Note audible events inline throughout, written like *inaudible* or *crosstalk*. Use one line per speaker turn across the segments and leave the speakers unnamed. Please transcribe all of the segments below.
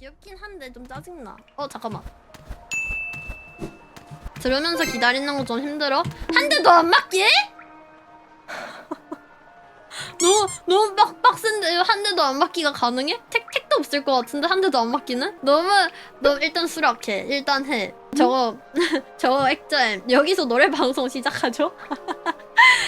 귀엽긴 한데 좀 짜증나. 어 잠깐만. 들으면서 기다리는 거 좀 힘들어? 한 대도 안 맞게? *laughs* 너무 너무 빡 빡센데 한 대도 안 맞기가 가능해? 택 택도 없을 것 같은데 한 대도 안 맞기는? 너무 너 일단 수락해. 일단 해. 저거 *laughs* 저거 액자임. 여기서 노래 방송 시작하죠? *laughs*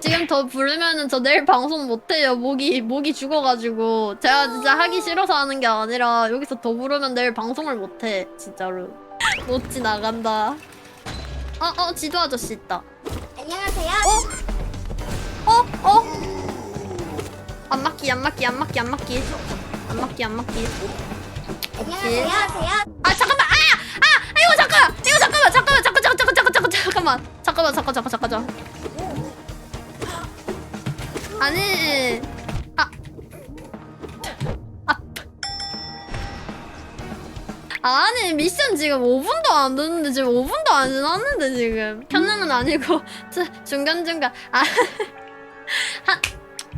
지금 더 부르면은 저 내일 방송 못해요. 목이 목이 죽어가지고 제가 진짜 하기 싫어서 하는 게 아니라 여기서 더 부르면 내일 방송을 못해. 진짜로 *laughs* 못지 나간다. 어어 지도 아저씨 있다.
안녕하세요.
어 어. 안 맞기 안 맞기 안 맞기 안 맞기 안 맞기 안 맞기.
안녕하세요. 안녕하세요.
아 잠깐만 아아 이거 잠깐 이거 잠깐만 잠깐만 잠깐 잠깐 잠깐 잠깐 잠깐 잠깐만 잠깐만 잠깐 잠깐 잠깐 잠깐 아니 아 아. 아니 미션 지금 5분도 안 됐는데 지금 5분도 안 지났는데 지금 켰는 아니고 *laughs* 저- 중간중간 아 *laughs* 한,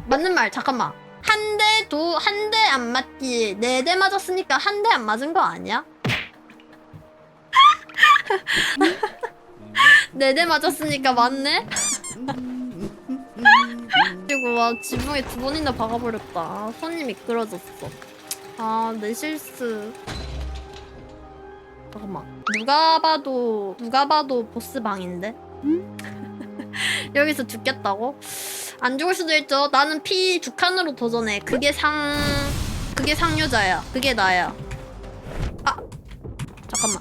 맞는 말 잠깐만 한 대도 한대 안 맞기 네 대 맞았으니까 한 대 안 맞은 거 아니야? *laughs* 네 대 맞았으니까 맞네? 와 지붕에 두 번이나 박아버렸다. 아, 손이 미끄러졌어. 아 내 실수. 잠깐만. 누가 봐도 누가 봐도 보스 방인데? *laughs* 여기서 죽겠다고? 안 죽을 수도 있죠. 나는 피 두 칸으로 도전해. 그게 상 그게 상여자야. 그게 나야. 아 잠깐만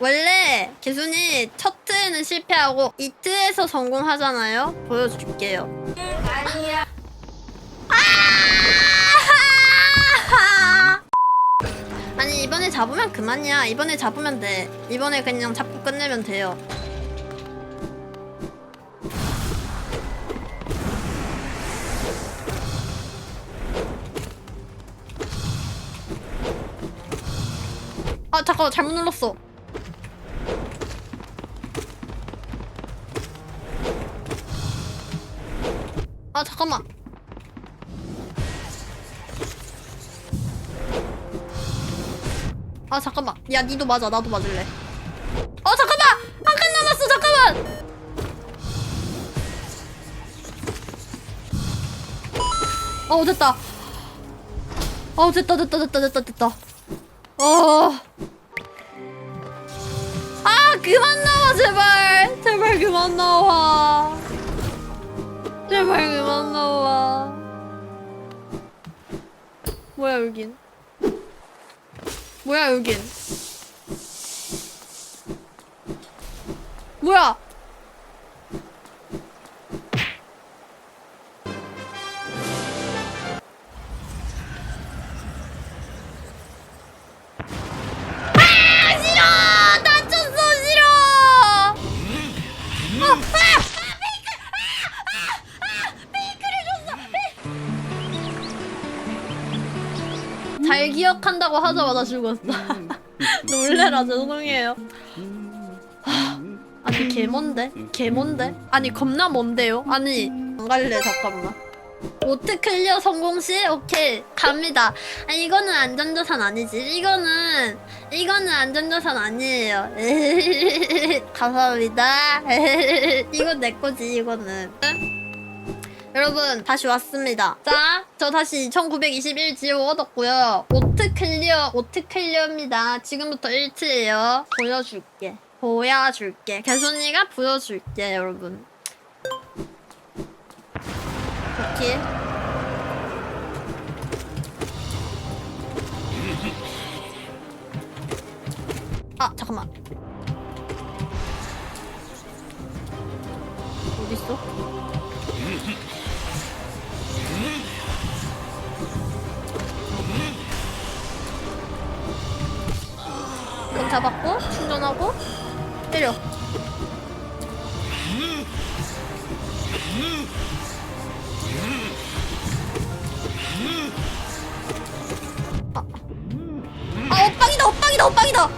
원래 개순이 첫 트에는 실패하고 이 트에서 성공하잖아요. 보여줄게요. 아! 아니 이번에 잡으면 그만이야. 이번에 잡으면 돼. 이번에 그냥 잡고 끝내면 돼요. 아 잠깐만. 잘못 눌렀어 아 잠깐만. 아 잠깐만. 야 니도 맞아. 나도 맞을래. 어 잠깐만! 한 칸 남았어 잠깐만! 어 됐다. 어 됐다 됐다 됐다 됐다 됐다. 어. 아, 그만 나와, 제발. 제발 그만 나와. 제발 그만 나와. 뭐야, 여긴? 뭐야, 여긴? 뭐야? 기억한다고 하자마자 죽었어. 놀래라, 죄송해요. 하, 아니, 개 뭔데? 개 뭔데? 아니, 겁나 뭔데요? 아니, 안 갈래, 잠깐만. 오트 클리어 성공 시? 오케이 갑니다 아 이거는 안전자산 아니지 이거는 이거는 안전자산 아니에요 *laughs* 감사합니다 *laughs* 이건 내 거지 이거는 여러분 다시 왔습니다 자 저 다시 2921 지오 얻었고요 오트 클리어 오트 클리어입니다 지금부터 1트예요 보여줄게 보여줄게. 개순이가 보여줄게, 여러분. 오케이. 아, 잠깐만. 어딨어? 다 엇빵이다 엇빵이다.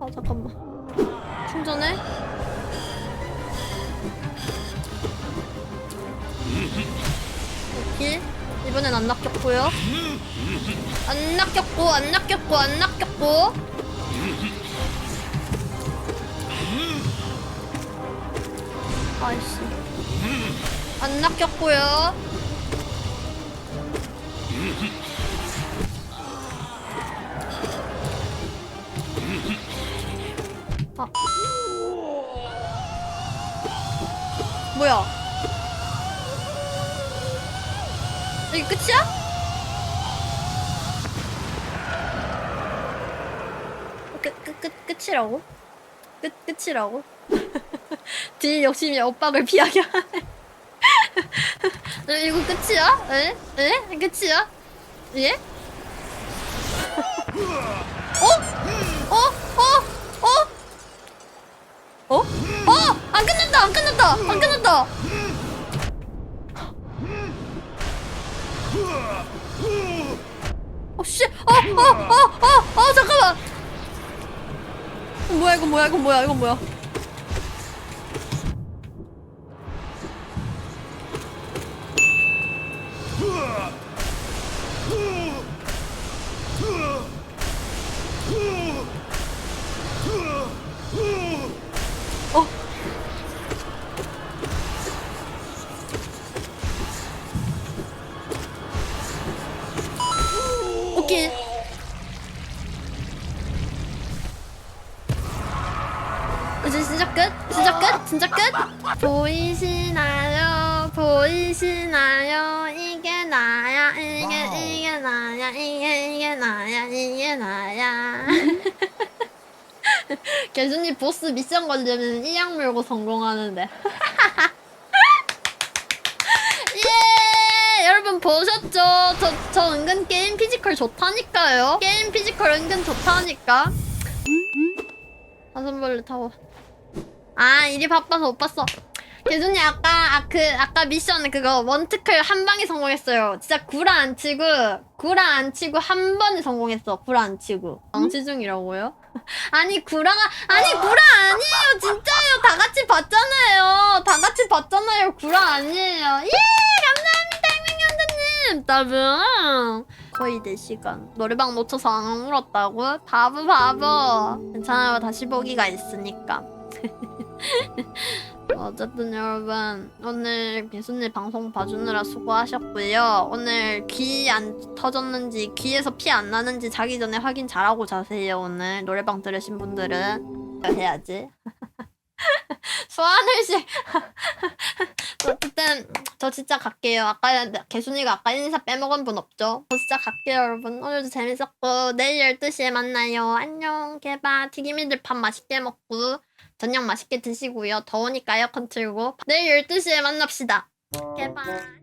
아 잠깐만. 충전해? 오케이. 이번엔 안 낚였고요. 안 낚였고 안 낚였고 안 낚였고 아이씨 안 낚였고요 아 뭐야 이게 끝이야? 끝, 끝, 끝, 끝이라고? 끝, 끝이라고? 딜 욕심이 엇박을 피하게 하네. 에, *laughs* 이거 끝이야? 에? 에? 끝이야? 예? 어? 어? 어? 어? 어? 어? 안 끝났다! 안 끝났다! 안 끝났다! 어, 씨! 어, 어, 어, 어, 어, 잠깐만! 뭐야, 이거 뭐야, 이거 뭐야, 이거 뭐야. 보이시나요? 보이시나요? 이게 나야, 이게, 이게 나야, 이게, 이게 나야, 이게 나야. *laughs* 개준이 보스 미션 걸리면 이악 물고 성공하는데. *laughs* 예! 여러분 보셨죠? 저, 저 은근 게임 피지컬 좋다니까요. 게임 피지컬 은근 좋다니까. 사슴벌레 타워. 아, 일이 바빠서 못 봤어. 개준이 아까, 아, 그, 아까 미션 그거 원트클 한 방에 성공했어요. 진짜 구라 안 치고, 구라 안 치고 한 번에 성공했어. 구라 안 치고. 방치 중이라고요? *laughs* 아니, 구라가, 아니, 구라 아니에요. 진짜요. 다 같이 봤잖아요. 다 같이 봤잖아요. 구라 아니에요. 예! 감사합니다, 행명연자님! 따분. 거의 4시간. 노래방 놓쳐서 안 울었다고? 바보, 바보. 괜찮아요. 다시 보기가 있으니까. *laughs* *laughs* 어쨌든 여러분 오늘 교수님 방송 봐주느라 수고하셨고요. 오늘 귀 안 터졌는지 귀에서 피 안 나는지 자기 전에 확인 잘하고 자세요 오늘. 노래방 들으신 분들은. 해야지. *laughs* 소환을씨. 어쨌든 *laughs* 저 진짜 갈게요. 아까 개순이가 아까 인사 빼먹은 분 없죠? 저 진짜 갈게요 여러분. 오늘도 재밌었고 내일 12시에 만나요. 안녕 개바. 튀김이들 밥 맛있게 먹고 저녁 맛있게 드시고요. 더우니까 에어컨 틀고 내일 12시에 만납시다. 개발.